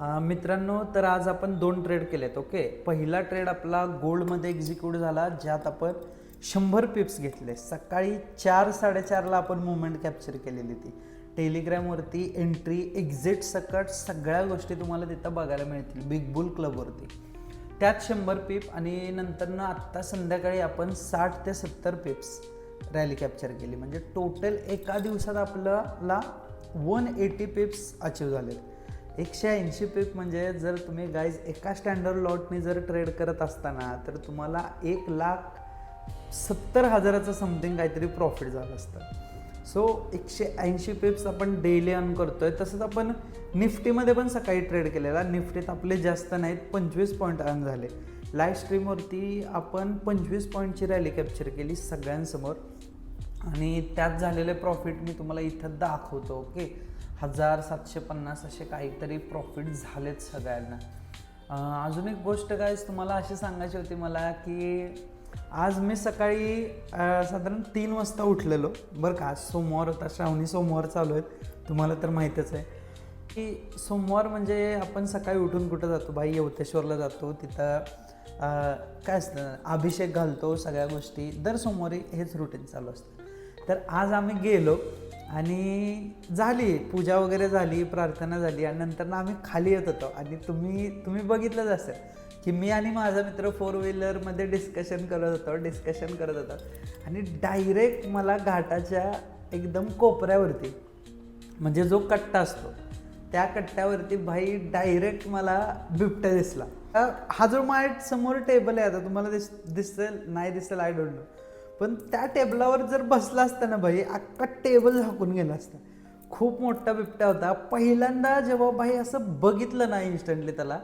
मित्रांनो तर आज आपण दोन ट्रेड केलेत ओके पहिला ट्रेड आपला गोल्डमध्ये एक्झिक्यूट झाला ज्यात आपण शंभर पिप्स घेतले. सकाळी चार साडेचारला आपण मुवमेंट कॅप्चर केलेली ती. टेलिग्रामवरती एंट्री एक्झिट सकट सगळ्या गोष्टी तुम्हाला तिथं बघायला मिळतील बिग बुल क्लबवरती त्यात शंभर पिप आणि नंतरनं आत्ता संध्याकाळी आपण साठ ते सत्तर पिप्स रॅली कॅप्चर केली. म्हणजे टोटल एका दिवसात आपल्याला वन एटी पिप्स अचीव झाले एकशे ऐंशी पीक म्हणजे जर तुम्ही गाईज एका स्टँडर्ड लॉटने जर ट्रेड करत असताना तर तुम्हाला एक लाख सत्तर हजाराचं समथिंग काहीतरी प्रॉफिट झालं असतं. सो एकशे ऐंशी पिप्स आपण डेली अर्न करतोय. तसंच आपण निफ्टीमध्ये पण सकाळी ट्रेड केलेला. निफ्टीत आपले जास्त नाहीत पंचवीस पॉईंट अर्न झाले. लाईव्ह स्ट्रीमवरती आपण पंचवीस पॉईंटची रॅली कॅप्चर केली सगळ्यांसमोर. आणि त्यात झालेले प्रॉफिट मी तुम्हाला इथं दाखवतो ओके हजार सातशे पन्नास असे काहीतरी प्रॉफिट झालेत सगळ्यांना. अजून एक गोष्ट काय तुम्हाला अशी सांगायची होती मला की आज मी सकाळी साधारण तीन वाजता उठलेलो. बरं का आज सोमवार होता श्रावणी सोमवार चालू आहेत. तुम्हाला तर माहीतच आहे. की सोमवार म्हणजे आपण सकाळी उठून कुठं जातो? बाई यवतेश्वरला जातो. तिथं काय असतं? अभिषेक घालतो सगळ्या गोष्टी. दर सोमवारी हेच रुटीन चालू असतं. तर आज आम्ही गेलो. आणि झाली पूजा वगैरे झाली प्रार्थना झाली आणि नंतर ना आम्ही खाली येत होतो. आणि तुम्ही तुम्ही बघितलंच असेल की मी आणि माझा मित्र फोर व्हीलरमध्ये डिस्कशन करत होतो डिस्कशन करत होतो. आणि डायरेक्ट मला घाटाच्या एकदम कोपऱ्यावरती म्हणजे जो कट्टा असतो त्या कट्ट्यावरती भाई डायरेक्ट मला बिबट्या दिसला. हा जो माझ्यासमोर टेबल आहे आता तुम्हाला दिस दिसेल नाही दिसेल आय डोंट नो पण त्या टेबलावर जर बसला असता ना भाई अख्खा टेबल झाकून गेला असता. खूप मोठा बिबट्या होता. पहिल्यांदा जेव्हा भाई असं बघितलं ना इन्स्टंटली त्याला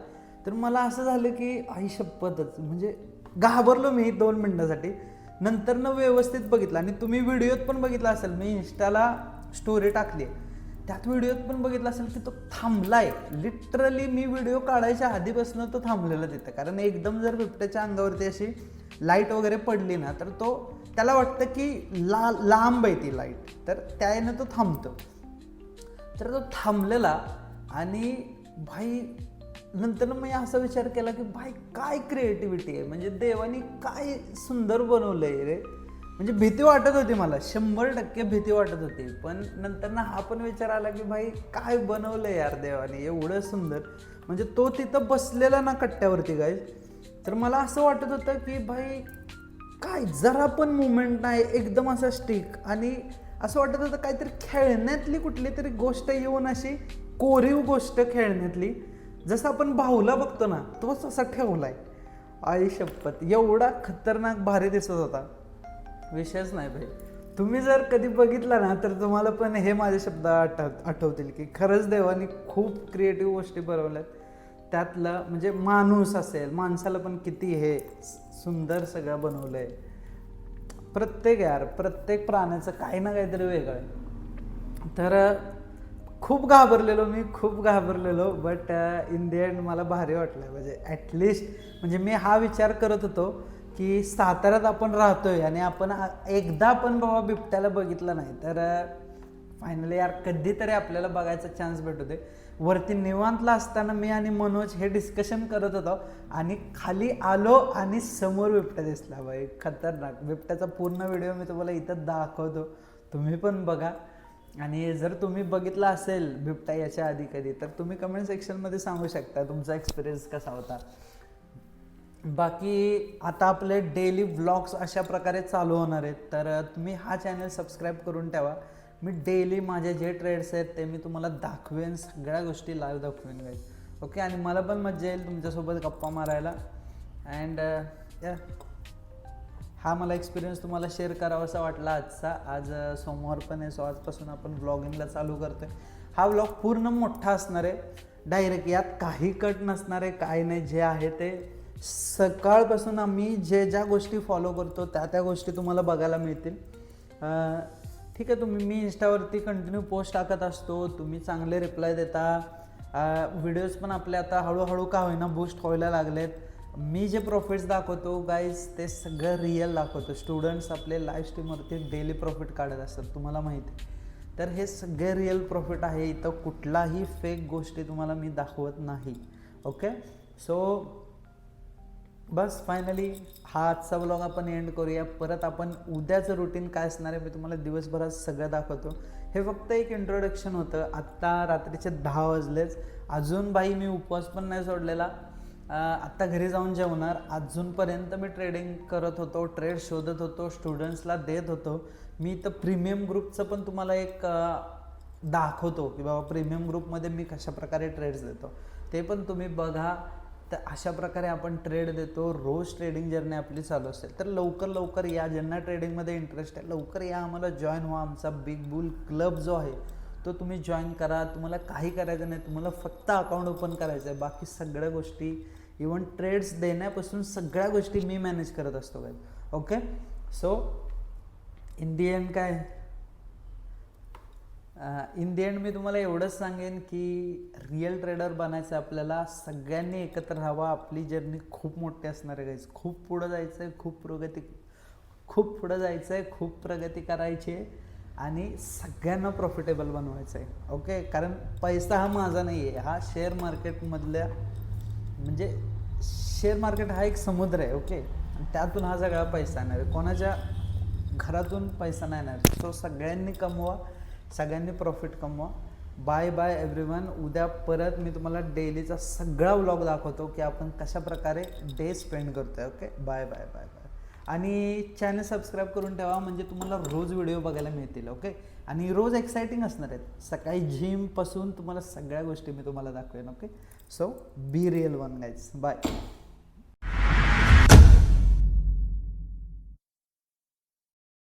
तर मला असं झालं की आई शपथच. म्हणजे घाबरलो मी दोन मिनटासाठी. नंतर न व्यवस्थित बघितलं आणि तुम्ही व्हिडिओत पण बघितला असेल मी इन्स्टाला स्टोरी टाकली त्यात व्हिडिओत पण बघितलं असेल की तो थांबलाय. लिटरली मी व्हिडिओ काढायच्या आधीपासून तो थांबलेला तिथं. कारण एकदम जर बिबट्याच्या अंगावरती अशी लाइट वगैरे पडली ना तर तो त्याला वाटतं की ला लांब आहे ती लाइट तर त्याने तो थांबतो. तर तो थांबलेला आणि भाई नंतर मी असा विचार केला की भाई काय क्रिएटिव्हिटी आहे? म्हणजे देवानी काय सुंदर बनवलं आहे रे? म्हणजे भीती वाटत होती मला. शंभर टक्के भीती वाटत होती. पण नंतर ना हा पण विचार आला की भाई काय बनवलं यार देवाने? एवढं सुंदर. म्हणजे तो तिथं बसलेला ना कट्ट्यावरती काय तर मला असं वाटत होतं की भाई काय जरा पण मुवमेंट नाही एकदम असं स्टिक आणि असं वाटत होतं काहीतरी खेळण्यातली कुठली तरी गोष्ट येऊन अशी कोरीव गोष्ट खेळण्यातली. जसं आपण भाऊला बघतो ना तोच असा आहे आई शपथ एवढा खतरनाक भारी दिसत होता. विषयच नाही भाई तुम्ही जर कधी बघितला ना तर तुम्हाला पण हे माझे शब्द आठव आठवतील की खरंच देवानी खूप क्रिएटिव्ह गोष्टी बनवल्यात. त्यातलं म्हणजे माणूस असेल माणसाला पण किती हे सुंदर सगळं बनवलं आहे प्रत्येक यार प्रत्येक प्राण्याचं काही ना काहीतरी वेगळं आहे. तर खूप घाबरलेलो मी खूप घाबरलेलो बट इन द एंड मला भारी वाटलं. म्हणजे ॲटलिस्ट म्हणजे मी हा विचार करत होतो की साताऱ्यात आपण राहतोय आणि आपण एकदा पण बाबा बिबट्याला बघितलं नाही तर फायनली यार कधीतरी आपल्याला बघायचा चान्स भेटू दे वरती निवांतला असताना मी आणि मनोज हे डिस्कशन करत होतो आणि खाली आलो आणि समोर बिबट्या दिसला. बाई खतरनाक. बिबट्याचा पूर्ण व्हिडिओ मी तुम्हाला इथं दाखवतो. तुम्ही पण बघा. आणि जर तुम्ही बघितला असेल बिबट्या याच्या आधी कधी तर तुम्ही कमेंट सेक्शनमध्ये सांगू शकता तुमचा एक्सपिरियन्स कसा होता. बाकी आता आपले डेली व्लॉग्स अशा प्रकारे चालू होणार आहेत. तर तुम्ही हा चॅनल सबस्क्राईब करून ठेवा. मी डेली माझे जे ट्रेड्स आहेत ते मी तुम्हाला दाखवेन सगळ्या गोष्टी लाईव्ह दाखवेन गाईज ओके आणि मला पण मजा येईल तुमच्यासोबत गप्पा मारायला. अँड हा मला एक्सपिरियन्स तुम्हाला शेअर करावासा वाटला आजचा. आज सोमवार पण आहे सो आजपासून आपण ब्लॉगिंगला चालू करतो आहे हा ब्लॉग पूर्ण मोठा असणार आहे. डायरेक्ट यात काही कट नसणार आहे काय नाही. जे आहे ते सकाळपासून आम्ही जे ज्या गोष्टी फॉलो करतो त्या त्या गोष्टी तुम्हाला बघायला मिळतील. ठीक आहे तुम्ही मी इंस्टावरती कंटिन्यू पोस्ट टाकत असतो. तुम्ही चांगले रिप्लाय देता. व्हिडिओज पण आपले आता हळूहळू का होईना बूस्ट व्हायला लागलेत. मी जे प्रॉफिट्स दाखवतो गाईज ते सगळं रिअल दाखवतो. स्टुडंट्स आपले लाईव्ह स्ट्रीमवरती डेली प्रॉफिट काढत असतात तुम्हाला माहिती आहे. तर हे सगळे रिअल प्रॉफिट आहे. इथं कुठलाही फेक गोष्टी तुम्हाला मी दाखवत नाही. ओके सो बस फायनली हा आजचा ब्लॉग आपण एंड करूया. परत आपण उद्याचं रुटीन काय असणार आहे मी तुम्हाला दिवसभरात सगळं दाखवतो. हे फक्त एक इंट्रोडक्शन होतं. आत्ता रात्रीचे दहा वाजलेच अजून बाई मी उपवास पण नाही सोडलेला. आत्ता घरी जाऊन जेवणार. अजूनपर्यंत मी ट्रेडिंग करत होतो ट्रेड शोधत होतो स्टुडंट्सला देत होतो. मी तर प्रीमियम ग्रुपचं पण तुम्हाला एक दाखवतो की बाबा प्रीमियम ग्रुपमध्ये मी कशा प्रकारे ट्रेड्स देतो. ते पण तुम्ही बघा. तर अशा प्रकारे आपण ट्रेड देतो. रोज ट्रेडिंग जर्नी आपली चालू असेल तर लवकर लवकर या ज्यांना ट्रेडिंगमध्ये इंटरेस्ट आहे लवकर या आम्हाला जॉईन व्हा. आमचा बिग बुल क्लब जो आहे तो तुम्ही जॉईन करा. तुम्हाला काही करायचं नाही तुम्हाला फक्त अकाउंट ओपन करायचं आहे. बाकी सगळ्या गोष्टी इवन ट्रेड्स देण्यापासून सगळ्या गोष्टी मी मॅनेज करत असतो काय okay so in the end काय? इन दी एंड मी तुम्हाला एवढंच सांगेन की रिअल ट्रेडर बनायचं आहे आपल्याला सगळ्यांनी एकत्र हवा आपली जर्नी खूप मोठी असणार आहे गाईज खूप पुढं जायचं आहे खूप प्रगती खूप पुढं जायचं आहे खूप प्रगती करायची आहे आणि सगळ्यांना प्रॉफिटेबल बनवायचं आहे. ओके कारण पैसा हा माझा नाही आहे. हा शेअर मार्केटमधल्या म्हणजे शेअर मार्केट हा एक समुद्र आहे ओके आणि त्यातून हा सगळा पैसा येणार आहे. कोणाच्या घरातून पैसा नाही येणार. सो सगळ्यांनी कमवा. सगळ्यांनी प्रॉफिट कमवा. बाय बाय एव्हरीवन उद्या परत मी तुम्हाला डेलीचा सगळा व्लॉग दाखवतो की आपण कशाप्रकारे डे स्पेंड करतोय okay bye bye bye bye आणि चॅनल सबस्क्राईब करून ठेवा म्हणजे तुम्हाला रोज व्हिडिओ बघायला मिळतील ओके आणि रोज एक्साइटिंग असणार आहेत. सकाळी जिमपासून तुम्हाला सगळ्या गोष्टी मी तुम्हाला दाखवेन okay so be real one guys bye